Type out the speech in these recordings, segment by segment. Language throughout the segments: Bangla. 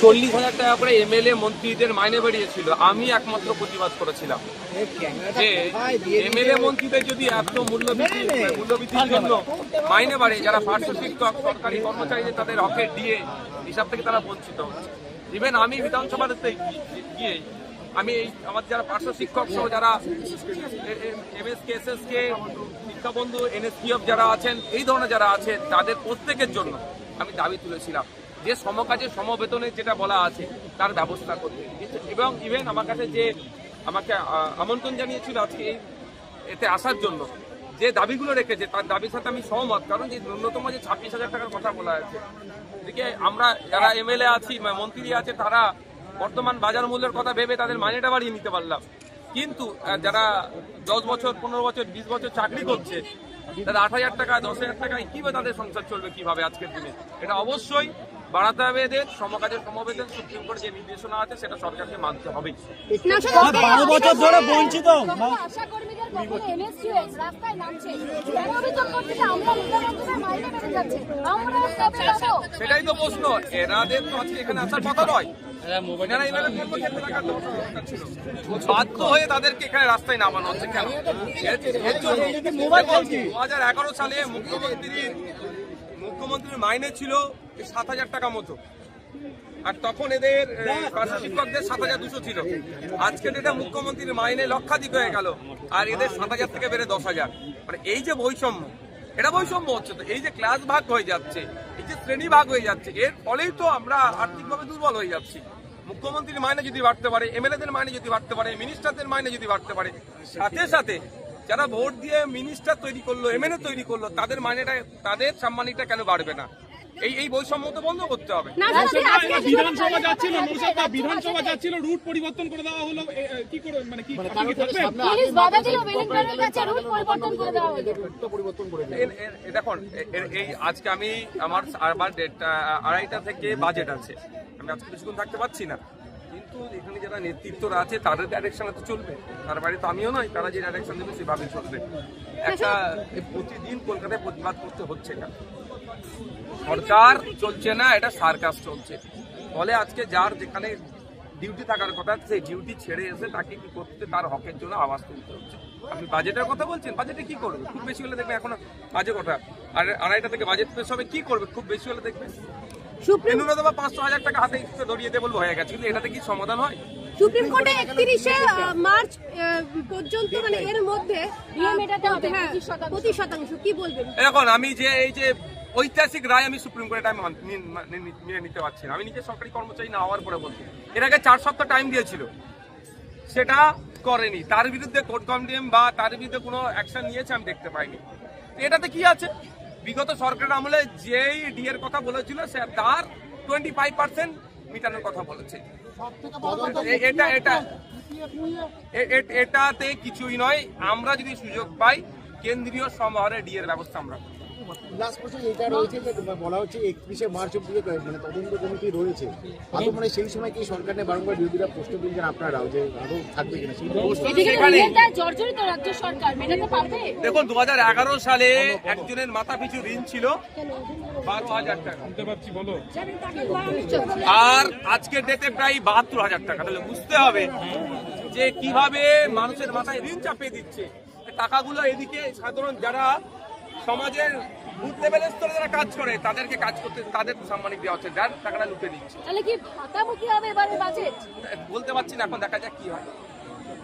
চল্লিশ হাজার টাকা করে এমএলএ মন্ত্রীদের মাইনে বেরিয়েছিল আমি একমাত্র প্রতিবাদ করেছিলাম। যে এমএলএ মন্ত্রীদের যদি এত মূল্যবৃদ্ধি মূল্যবৃদ্ধির জন্য মাইনে বাড়ে যারা পার্শ্ব শিক্ষক সরকারি কর্মচারীদের তাদের হকের দিয়ে হিসাব থেকে তারা বঞ্চিত হচ্ছে। ইভেন আমি বিধানসভাতে গিয়ে আমি এই আমার যারা পার্শ্ব শিক্ষক সহ যারা এমএসকে এসএসকে শিক্ষাবন্ধু এনএসপিএফ যারা আছেন এই ধরনের যারা আছেন তাদের প্রত্যেকের জন্য আমি দাবি তুলেছিলাম। যে সমকাজে সমবেতনে যেটা বলা আছে, তার ব্যবস্থা করতে এবং ইভেন আমার কাছে যে আমাকে আমন্ত্রণ জানিয়েছিল আজকে এতে আসার জন্য, যে দাবিগুলো রেখেছে, তার দাবির সাথে আমি সহমত। কারণ যে ন্যূনতম যে ছাব্বিশ হাজার টাকার কথা বলা আছে, এদিকে আমরা যারা এমএলএ আছি মন্ত্রী আছে, তারা বর্তমান বাজার মূল্যের কথা ভেবে তাদের মাইনেটা বাড়িয়ে নিতে পারলাম। কিন্তু যারা দশ বছর, পনেরো বছর, বিশ বছর চাকরি করছে, তাদের আট হাজার টাকা, দশ হাজার টাকায় কীভাবে তাদের সংসার চলবে কীভাবে আজকের দিনে? এটা অবশ্যই বাড়াতে হবে এদের সমকাজের সমবেদন সুপ্রিম কোর্ট যে নির্দেশনা আছে সেটা সরকারকে মানতে হবেই। বারো বছর ধরে বঞ্চিত? সেটাই তো প্রশ্ন। এনাদের তো আজকে এখানে আসার কথা নয়? বাধ্য হয়ে তাদেরকে এখানে রাস্তায় নামানো হচ্ছে। কেন? দু হাজার এগারো সালে মুখ্যমন্ত্রীর মুখ্যমন্ত্রীর মাইনে ছিল সাত হাজার টাকা মতো। আর তখন এদের শিক্ষকদের সাত হাজার দুশো ছিল। আজকে এটা মুখ্যমন্ত্রীর মাইনে লক্ষাধিক হয়ে গেল, আর এদের সাত হাজার থেকে বেড়ে দশ হাজার। মানে এই যে বৈষম্য, এটা বৈষম্য হচ্ছে তো, এই যে ক্লাস ভাগ হয়ে যাচ্ছে, এই যে শ্রেণি ভাগ হয়ে যাচ্ছে, এর ফলেই তো আমরা আর্থিকভাবে দুর্বল হয়ে যাচ্ছি। মুখ্যমন্ত্রীর মাইনে যদি বাড়তে পারে, এমএলএদের মাইনে যদি বাড়তে পারে, মিনিস্টারদের মাইনে যদি বাড়তে পারে, সাথে সাথে যারা ভোট দিয়ে মিনিস্টার তৈরি করল এমএলএ তৈরি করল তাদের মাইনেটা তাদের সম্মানিটা কেন বাড়বে না? এই এই বৈষম্য তো বন্ধ করতে হবে। বিধানসভা যাচ্ছিল বিধানসভা যাচ্ছিল রুট পরিবর্তন করে দেওয়া হলো কি করে মানে কি থাকবেন? পুলিশ বাধা দিল ওয়েলিংটনের কাছে রুট পরিবর্তন করে দেওয়া হলো। এর- এর- এর- দেখুন এই আজকে আমি আমার আমার ডেটটা আড়াইটা থেকে বাজেট আছে। আমি আজকে কিছুক্ষণ থাকতে পারছি না। কিন্তু এখানে যারা নেতৃত্বরা আছে, তাদের ডাইরেকশনে তো চলবে। তার বাইরে তো আমিও নয়, তারা যে ডাইরেকশন দেবে সেভাবেই চলবে। একটা প্রতিদিন কলকাতায় প্রতিবাদ করতে হচ্ছে না সরকার চলছে না, এটা সার্কাস চলছে। ফলে আজকে যার যেখানে ডিউটি থাকার কথা সেই ডিউটি ছেড়ে এসে তাকে কি করতে তার হকের জন্য আওয়াজ তুলতে হচ্ছে। আপনি বাজেটের কথা বলছেন বাজেটে কি করবে? খুব বেশি হলে দেখবেন এখন বাজে কথা। আর আড়াইটা থেকে বাজেট পেশ হবে কি করবে? খুব বেশি হলে দেখবেন। ন্যূনতম পাঁচশো হাজার টাকা হাতে একটু ধরিয়ে দেবো হয়ে গেছে। কিন্তু এটাতে কি সমাধান হয়? সুপ্রিম কোর্টে একত্রিশে মার্চ পর্যন্ত মানে এর মধ্যে হ্যাঁ, 25% পঁচিশ শতাংশ। কি বলবেন? এখন আমি যে এই যে ঐতিহাসিক রায় আমি সুপ্রিম কোর্টে আমি মান- নিতে পারছি না। আমি নিজে সরকারি কর্মচারী না হওয়ার পরে বলছি। এর আগে চার সপ্তাহ টাইম দিয়েছিল। সেটা করেনি। তার বিরুদ্ধে কোর্ট কমপ্লেন বা তার বিরুদ্ধে কোনো অ্যাকশন নিয়েছে আমি দেখতে পাইনি। এটাতে কি আছে? বিগত সরকারের আমলে যেই ডিএর কথা বলেছিল সে তার টোয়েন্টি ফাইভ পার্সেন্ট মিটানোর কথা বলেছে। এটা এটা এটাতে কিছুই নয়। আমরা যদি সুযোগ পাই কেন্দ্রীয় সমাহারে ডিএর ব্যবস্থা আমরা। লাস্ট কোশ্চেন এটা রয়েছে যে বলা হচ্ছে একত্রিশে মার্চ অব্দি মানে তদন্ত কমিটি রয়েছে আদৌ মানে সেই সময় কি সরকারের বারংবার বিরোধীরা প্রশ্ন তুলছেন আপনারাও যে আদৌ থাকবে কিনা? দেখুন দু সালে একজনের মাথা পিছু ঋণ ছিল বারো হাজার টাকা। বলো। আর আজকের ডেটে প্রায় বাহাত্তর হাজার টাকা। তাহলে বুঝতে হবে যে কীভাবে মানুষের মাথায় ঋণ চাপিয়ে দিচ্ছে। টাকাগুলো এদিকে সাধারণ যারা সমাজের বুথ লেভেলের স্তরে যারা কাজ করে তাদেরকে কাজ করতে তাদের সাম্মানিক দেওয়া হচ্ছে। যার টাকাটা লুটে নিচ্ছে। তাহলে কি ভাতামুখী হবে এবারে বাজেট? বলতে পারছি না এখন দেখা যাক কি হয়।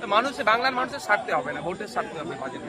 তো মানুষে বাংলার মানুষের স্বার্থে হবে না ভোটের স্বার্থে হবে বাজেট।